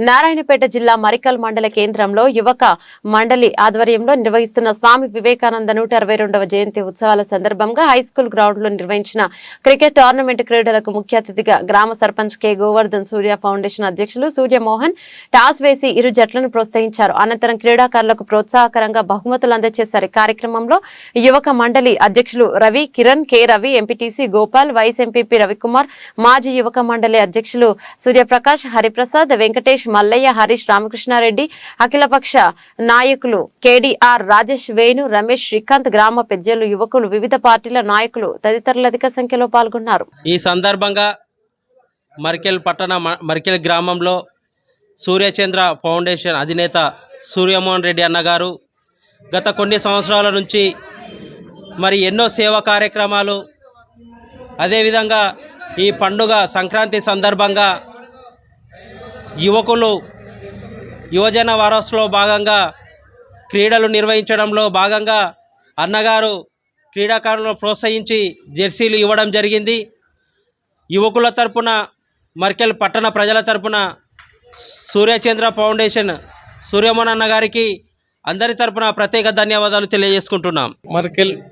నారాయణపేట జిల్లా మరికల్ మండల కేంద్రంలో యువక మండలి ఆధ్వర్యంలో నిర్వహిస్తున్న స్వామి వివేకానంద నూట అరవై రెండవ జయంతి ఉత్సవాల సందర్భంగా హైస్కూల్ గ్రౌండ్లో నిర్వహించిన క్రికెట్ టోర్నమెంట్ క్రీడలకు ముఖ్య అతిథిగా గ్రామ సర్పంచ్ కె. గోవర్ధన్ సూర్య ఫౌండేషన్ అధ్యక్షులు సూర్యమోహన్ టాస్ వేసి ఇరు జట్లను ప్రోత్సహించారు. అనంతరం క్రీడాకారులకు ప్రోత్సాహకరంగా బహుమతులు అందజేశారు. కార్యక్రమంలో యువక మండలి అధ్యక్షులు Ravi Kiran K. Ravi MPTC Gopal vice MPP Ravikumar మాజీ యువక మండలి అధ్యక్షులు సూర్యప్రకాష్ హరిప్రసాద్ వెంకటేష్ మల్లయ్య హరీష్ రామకృష్ణారెడ్డి అఖిలపక్ష నాయకులు కేడీఆర్ రాజేష్ వేణు రమేష్ శ్రీకాంత్ గ్రామ పెద్దలు యువకులు వివిధ పార్టీల నాయకులు తదితరులు అధిక సంఖ్యలో పాల్గొన్నారు. ఈ సందర్భంగా మరికెల్ పట్టణ మరికెల్ గ్రామంలో సూర్యచంద్ర ఫౌండేషన్ అధినేత సూర్యమోహన్ రెడ్డి అన్నగారు గత కొన్ని సంవత్సరాల నుంచి మరి ఎన్నో సేవా కార్యక్రమాలు అదేవిధంగా ఈ పండుగ సంక్రాంతి సందర్భంగా యువకులు యువజన వారసులో భాగంగా క్రీడలు నిర్వహించడంలో భాగంగా అన్నగారు క్రీడాకారులను ప్రోత్సహించి జెర్సీలు ఇవ్వడం జరిగింది. యువకుల తరపున మర్కెల్ పట్టణ ప్రజల తరపున సూర్యచంద్ర ఫౌండేషన్ సూర్యమోహన్ అన్న గారికి అందరి తరపున ప్రత్యేక ధన్యవాదాలు తెలియజేసుకుంటున్నాం. మర్కెల్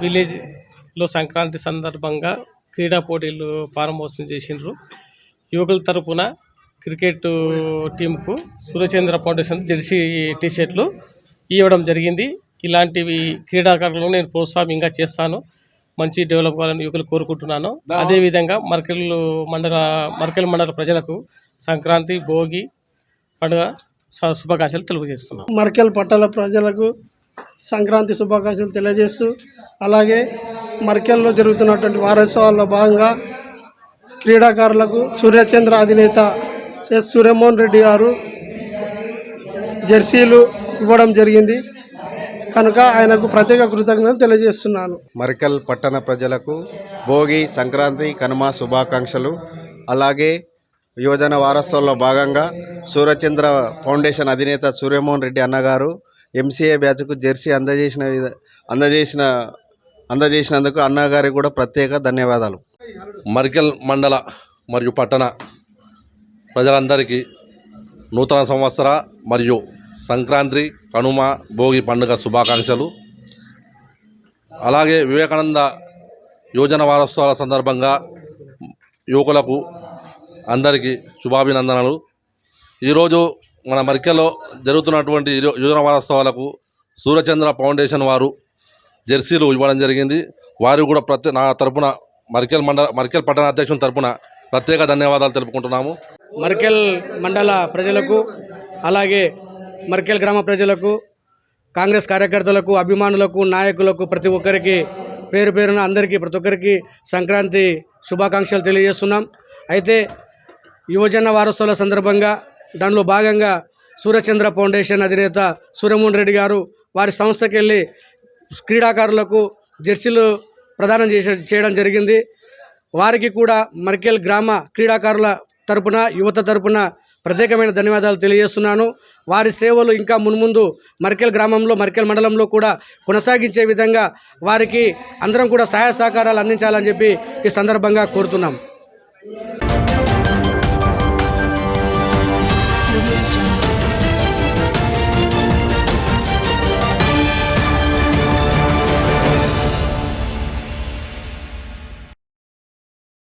విలేజ్లో సంక్రాంతి సందర్భంగా క్రీడా పోటీలు ప్రారంభోత్సవం చేసిండ్రు. యువకుల తరపున క్రికెట్ టీంకు సూర్యచంద్ర ఫౌండేషన్ జెర్సీ టీషర్ట్లు ఇవ్వడం జరిగింది. ఇలాంటివి క్రీడాకారులను నేను ప్రోత్సాహం ఇంకా చేస్తాను. మంచి డెవలప్ కావాలని యువకులు కోరుకుంటున్నాను. అదేవిధంగా మర్కెల్ మండల మర్కెల్ మండల ప్రజలకు సంక్రాంతి భోగి పండుగ శుభాకాంక్షలు తెలియజేస్తున్నాను. మర్కెల్ పట్టణ ప్రజలకు సంక్రాంతి శుభాకాంక్షలు తెలియజేస్తూ అలాగే మర్కెల్లో జరుగుతున్నటువంటి వారోత్సవాల్లో భాగంగా క్రీడాకారులకు సూర్యచంద్ర అధినేత ఎస్ సూర్యమోహన్ రెడ్డి గారు జెర్సీలు ఇవ్వడం జరిగింది. కనుక ఆయనకు ప్రత్యేక కృతజ్ఞతలు తెలియజేస్తున్నాను. మరికల్ పట్టణ ప్రజలకు భోగి సంక్రాంతి కనుమ శుభాకాంక్షలు. అలాగే యువజన వారసత్వంలో భాగంగా సూర్యచంద్ర ఫౌండేషన్ అధినేత సూర్యమోహన్ రెడ్డి అన్నగారు ఎంసీఏ బ్యాచ్కు జెర్సీ అందజేసిన విధ- అందజేసిన అందజేసినందుకు అన్నగారికి కూడా ప్రత్యేక ధన్యవాదాలు. మర్కెల్ మండల మరియు పట్టణ ప్రజలందరికీ నూతన సంవత్సర మరియు సంక్రాంతి కనుమ భోగి పండుగ శుభాకాంక్షలు. అలాగే వివేకానంద యోజన వారోత్సవాల సందర్భంగా యువకులకు అందరికీ శుభాభినందనలు. ఈరోజు మన మరికెల్లో జరుగుతున్నటువంటి యోజన వారోత్సవాలకు సూర్యచంద్ర ఫౌండేషన్ వారు జెర్సీలు ఇవ్వడం జరిగింది. వారు కూడా ప్రతి నా తరపున మర్కెల్ మండల మర్కెల్ పట్టణ అధ్యక్షుని తరపున ప్రత్యేక ధన్యవాదాలు తెలుపుకుంటున్నాము. మర్కెల్ మండల ప్రజలకు అలాగే మర్కెల్ గ్రామ ప్రజలకు కాంగ్రెస్ కార్యకర్తలకు అభిమానులకు నాయకులకు ప్రతి ఒక్కరికి పేరు పేరున అందరికీ ప్రతి ఒక్కరికి సంక్రాంతి శుభాకాంక్షలు తెలియజేస్తున్నాం. అయితే యువజన వారోత్సవాల సందర్భంగా దానిలో భాగంగా సూర్యచంద్ర ఫౌండేషన్ అధినేత సూర్యమోహన్ రెడ్డి గారు వారి సంస్థకెళ్ళి క్రీడాకారులకు జెర్సీలు ప్రదానం చేసే చేయడం జరిగింది వారికి కూడా మర్కెల్ గ్రామ క్రీడాకారుల తరపున యువత తరపున ప్రత్యేకమైన ధన్యవాదాలు తెలియజేస్తున్నాను వారి సేవలు ఇంకా మున్ముందు మర్కెల్ గ్రామంలో మర్కెల్ మండలంలో కూడా కొనసాగించే విధంగా వారికి అందరం కూడా సహాయ సహకారాలు అందించాలని చెప్పి ఈ సందర్భంగా కోరుతున్నాం Thank you.